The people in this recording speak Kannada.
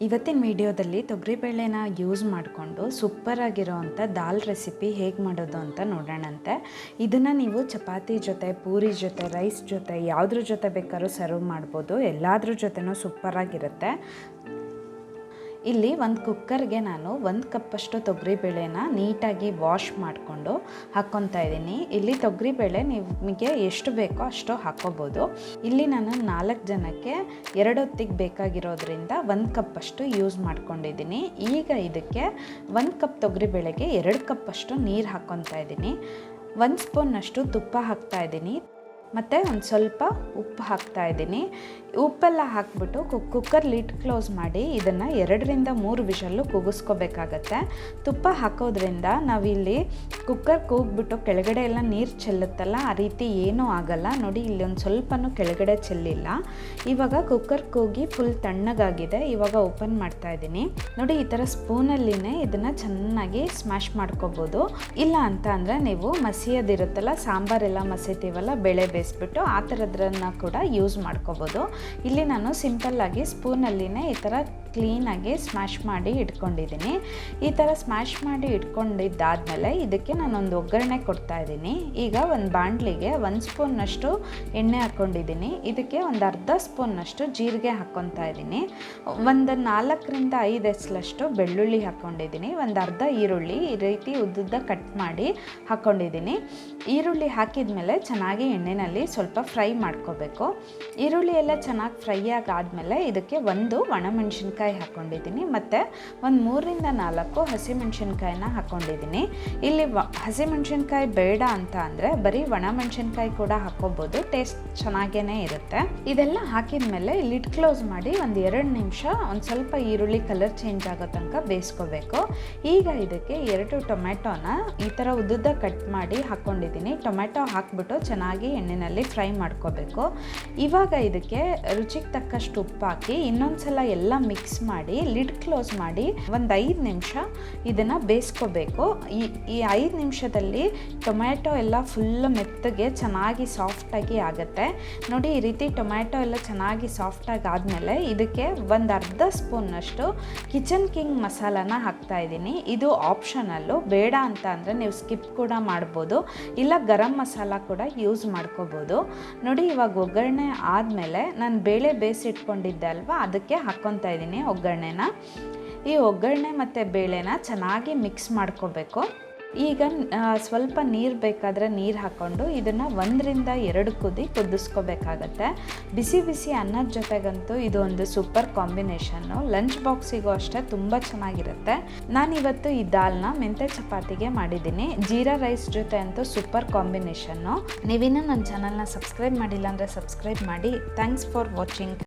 ಇವತ್ತಿನ ವಿಡಿಯೋದಲ್ಲಿ ತೊಗರಿಬೇಳೆನ ಯೂಸ್ ಮಾಡಿಕೊಂಡು ಸೂಪ್ಪರಾಗಿರೋವಂಥ ದಾಲ್ ರೆಸಿಪಿ ಹೇಗೆ ಮಾಡೋದು ಅಂತ ನೋಡೋಣಂತೆ. ಇದನ್ನು ನೀವು ಚಪಾತಿ ಜೊತೆ, ಪೂರಿ ಜೊತೆ ರೈಸ್ ಜೊತೆ, ಯಾವುದ್ರ ಜೊತೆ ಬೇಕಾದ್ರೂ ಸರ್ವ್ ಮಾಡ್ಬೋದು. ಎಲ್ಲಾದ್ರ ಜೊತೆನೂ ಸೂಪರಾಗಿರುತ್ತೆ. ಇಲ್ಲಿ ಒಂದು ಕುಕ್ಕರ್ಗೆ ನಾನು ಒಂದು ಕಪ್ಪಷ್ಟು ತೊಗರಿಬೇಳೆನ ನೀಟಾಗಿ ವಾಶ್ ಮಾಡಿಕೊಂಡು ಹಾಕ್ಕೊತಾ ಇದ್ದೀನಿ. ಇಲ್ಲಿ ತೊಗರಿಬೇಳೆ ನಿಮಗೆ ಎಷ್ಟು ಬೇಕೋ ಅಷ್ಟು ಹಾಕ್ಕೋಬೋದು ಇಲ್ಲಿ ನಾನು ನಾಲ್ಕು ಜನಕ್ಕೆ ಎರಡು ಹೊತ್ತಿಗೆ ಬೇಕಾಗಿರೋದ್ರಿಂದ ಒಂದು ಕಪ್ಪಷ್ಟು ಯೂಸ್ ಮಾಡ್ಕೊಂಡಿದ್ದೀನಿ. ಈಗ ಇದಕ್ಕೆ ಒಂದು ಕಪ್ ತೊಗರಿಬೇಳೆಗೆ ಎರಡು ಕಪ್ಪಷ್ಟು ನೀರು ಹಾಕ್ಕೊತಾ ಇದ್ದೀನಿ. ಒಂದು ಸ್ಪೂನ್ನಷ್ಟು ತುಪ್ಪ ಹಾಕ್ತಾ ಇದ್ದೀನಿ. ಮತ್ತು ಒಂದು ಸ್ವಲ್ಪ ಉಪ್ಪು ಹಾಕ್ತಾ ಇದ್ದೀನಿ. ಉಪ್ಪೆಲ್ಲ ಹಾಕ್ಬಿಟ್ಟು ಕುಕ್ ಕುಕ್ಕರ್ ಲಿಡ್ ಕ್ಲೋಸ್ ಮಾಡಿ ಇದನ್ನು ಎರಡರಿಂದ ಮೂರು ವಿಷಲ್ಲು ಕೂಗಿಸ್ಕೋಬೇಕಾಗತ್ತೆ ತುಪ್ಪ ಹಾಕೋದ್ರಿಂದ ನಾವಿಲ್ಲಿ ಕುಕ್ಕರ್ ಕೂಗ್ಬಿಟ್ಟು ಕೆಳಗಡೆ ಎಲ್ಲ ನೀರು ಚೆಲ್ಲುತ್ತಲ್ಲ, ಆ ರೀತಿ ಏನೂ ಆಗಲ್ಲ. ನೋಡಿ, ಇಲ್ಲಿ ಒಂದು ಸ್ವಲ್ಪನೂ ಕೆಳಗಡೆ ಚೆಲ್ಲಿಲ್ಲ. ಇವಾಗ ಕುಕ್ಕರ್ ಕೂಗಿ ಫುಲ್ ತಣ್ಣಗಾಗಿದೆ. ಇವಾಗ ಓಪನ್ ಮಾಡ್ತಾ ಇದ್ದೀನಿ. ನೋಡಿ, ಈ ಥರ ಸ್ಪೂನಲ್ಲಿನೇ ಇದನ್ನು ಚೆನ್ನಾಗಿ ಸ್ಮ್ಯಾಶ್ ಮಾಡ್ಕೋಬೋದು. ಇಲ್ಲ ಅಂತ ಅಂದರೆ ನೀವು ಮಸಿಯೋದಿರುತ್ತಲ್ಲ ಸಾಂಬಾರೆಲ್ಲ ಮಸೀತೀವಲ್ಲ ಬೇಳೆ ಬೇಯಿಸ್ಬಿಟ್ಟು ಆ ಥರದ್ರನ್ನ ಕೂಡ ಯೂಸ್ ಮಾಡ್ಕೋಬೋದು. ಇಲ್ಲಿ ನಾನು ಸಿಂಪಲ್ಲಾಗಿ ಸ್ಪೂನಲ್ಲಿನೇ ಈ ಥರ ಕ್ಲೀನಾಗಿ ಸ್ಮ್ಯಾಶ್ ಮಾಡಿ ಇಟ್ಕೊಂಡಿದ್ದೀನಿ. ಈ ಥರ ಸ್ಮ್ಯಾಶ್ ಮಾಡಿ ಇಟ್ಕೊಂಡಿದ್ದಾದಮೇಲೆ ಇದಕ್ಕೆ ನಾನೊಂದು ಒಗ್ಗರಣೆ ಕೊಡ್ತಾ ಇದ್ದೀನಿ. ಈಗ ಒಂದು ಬಾಣಲಿಗೆ ಒಂದು ಸ್ಪೂನ್ನಷ್ಟು ಎಣ್ಣೆ ಹಾಕ್ಕೊಂಡಿದ್ದೀನಿ. ಇದಕ್ಕೆ ಒಂದು ಅರ್ಧ ಸ್ಪೂನ್ನಷ್ಟು ಜೀರಿಗೆ ಹಾಕ್ಕೊತಾ ಇದ್ದೀನಿ. ಒಂದು ನಾಲ್ಕರಿಂದ ಐದು ಎಸ್ಲಷ್ಟು ಬೆಳ್ಳುಳ್ಳಿ ಹಾಕ್ಕೊಂಡಿದ್ದೀನಿ. ಒಂದು ಅರ್ಧ ಈರುಳ್ಳಿ ಈ ರೀತಿ ಉದ್ದುದ್ದ ಕಟ್ ಮಾಡಿ ಹಾಕ್ಕೊಂಡಿದ್ದೀನಿ. ಈರುಳ್ಳಿ ಹಾಕಿದ ಮೇಲೆ ಚೆನ್ನಾಗಿ ಎಣ್ಣೆಯಲ್ಲಿ ಸ್ವಲ್ಪ ಫ್ರೈ ಮಾಡ್ಕೋಬೇಕು. ಈರುಳ್ಳಿ ಎಲ್ಲ ಚೆನ್ನಾಗಿ ಫ್ರೈ ಆಗಾದಮೇಲೆ ಇದಕ್ಕೆ ಒಂದು ಒಣಮೆಣಸಿನ್ಕಾಯಿ ಹಾಕ್ಕೊಂಡಿದ್ದೀನಿ. ಮತ್ತು ಒಂದು ಮೂರರಿಂದ ನಾಲ್ಕು ಹಸಿಮೆಣಸಿನ್ಕಾಯಿನ ಹಾಕ್ಕೊಂಡಿದ್ದೀನಿ. ಇಲ್ಲಿ ವ, ಹಸಿಮೆಣಸಿನ್ಕಾಯಿ ಬೇಡ ಅಂತ ಅಂದರೆ ಬರೀ ಒಣಮೆಣಸಿನ್ಕಾಯಿ ಕೂಡ ಹಾಕ್ಕೋಬೋದು. ಟೇಸ್ಟ್ ಚೆನ್ನಾಗೇ ಇರುತ್ತೆ. ಇದೆಲ್ಲ ಹಾಕಿದ ಮೇಲೆ ಲಿಡ್ ಕ್ಲೋಸ್ ಮಾಡಿ ಒಂದು ಎರಡು ನಿಮಿಷ ಒಂದು ಸ್ವಲ್ಪ ಈರುಳ್ಳಿ ಕಲರ್ ಚೇಂಜ್ ಆಗೋ ತನಕ ಬೇಯಿಸ್ಕೋಬೇಕು. ಈಗ ಇದಕ್ಕೆ ಎರಡು ಟೊಮೆಟೊನ ಈ ಥರ ಉದ್ದುದ್ದ ಕಟ್ ಮಾಡಿ ಹಾಕ್ಕೊಂಡಿದ್ದೀನಿ. ಟೊಮೆಟೊ ಹಾಕ್ಬಿಟ್ಟು ಚೆನ್ನಾಗಿ ಎಣ್ಣೆಯಲ್ಲಿ ಫ್ರೈ ಮಾಡ್ಕೋಬೇಕು. ಇವಾಗ ಇದಕ್ಕೆ ರುಚಿಗೆ ತಕ್ಕಷ್ಟು ಉಪ್ಪು ಹಾಕಿ ಇನ್ನೊಂದು ಸಲ ಎಲ್ಲ ಮಿಕ್ಸ್ ಮಾಡಿ, ಲಿಡ್ ಕ್ಲೋಸ್ ಮಾಡಿ ಒಂದು ಐದು ನಿಮಿಷ ಇದನ್ನು ಬೇಯಿಸ್ಕೋಬೇಕು. ಈ ಈ ಐದು ನಿಮಿಷದಲ್ಲಿ ಟೊಮ್ಯಾಟೊ ಎಲ್ಲ ಫುಲ್ ಮೆತ್ತಗೆ ಚೆನ್ನಾಗಿ ಸಾಫ್ಟಾಗಿ ಆಗುತ್ತೆ. ನೋಡಿ, ಈ ರೀತಿ ಟೊಮ್ಯಾಟೊ ಎಲ್ಲ ಚೆನ್ನಾಗಿ ಸಾಫ್ಟಾಗಿ ಆದಮೇಲೆ ಇದಕ್ಕೆ ಒಂದು ಅರ್ಧ ಸ್ಪೂನ್ನಷ್ಟು ಕಿಚನ್ ಕಿಂಗ್ ಮಸಾಲಾನ ಹಾಕ್ತಾ ಇದ್ದೀನಿ. ಇದು ಆಪ್ಷನಲ್ಲು, ಬೇಡ ಅಂತ ಅಂದರೆ ನೀವು ಸ್ಕಿಪ್ ಕೂಡ ಮಾಡ್ಬೋದು. ಇಲ್ಲ, ಗರಂ ಮಸಾಲ ಕೂಡ ಯೂಸ್ ಮಾಡ್ಕೋಬೋದು. ನೋಡಿ, ಇವಾಗ ಒಗ್ಗರಣೆ ಆದಮೇಲೆ ನಾನು ಬೇಳೆ ಬೇಯಿಸಿಟ್ಕೊಂಡಿದ್ದೆ ಅಲ್ವಾ? ಅದಕ್ಕೆ ಹಾಕ್ಕೊತಾ ಇದ್ದೀನಿ ಒಗ್ಗರಣೆನ. ಈ ಒಗ್ಗರಣೆ ಮತ್ತು ಬೇಳೆನ ಚೆನ್ನಾಗಿ ಮಿಕ್ಸ್ ಮಾಡ್ಕೋಬೇಕು. ಈಗ ಸ್ವಲ್ಪ ನೀರು ಬೇಕಾದರೆ ನೀರು ಹಾಕ್ಕೊಂಡು ಇದನ್ನು ಒಂದರಿಂದ ಎರಡು ಕುದಿ ಕುದಿಸ್ಕೋಬೇಕಾಗತ್ತೆ. ಬಿಸಿ ಬಿಸಿ ಅನ್ನದ ಜೊತೆಗಂತೂ ಇದು ಒಂದು ಸೂಪರ್ ಕಾಂಬಿನೇಷನ್ನು. ಲಂಚ್ ಬಾಕ್ಸಿಗೂ ಅಷ್ಟೇ ತುಂಬ ಚೆನ್ನಾಗಿರುತ್ತೆ. ನಾನಿವತ್ತು ಈ ದಾಲ್ನ ಮೆಂತೆ ಚಪಾತಿಗೆ ಮಾಡಿದ್ದೀನಿ. ಜೀರಾ ರೈಸ್ ಜೊತೆ ಅಂತೂ ಸೂಪರ್ ಕಾಂಬಿನೇಷನ್ನು. ನೀವಿನ್ನೂ ನನ್ನ ಚಾನಲ್ನ ಸಬ್ಸ್ಕ್ರೈಬ್ ಮಾಡಿಲ್ಲ ಅಂದರೆ ಸಬ್ಸ್ಕ್ರೈಬ್ ಮಾಡಿ. Thanks for watching.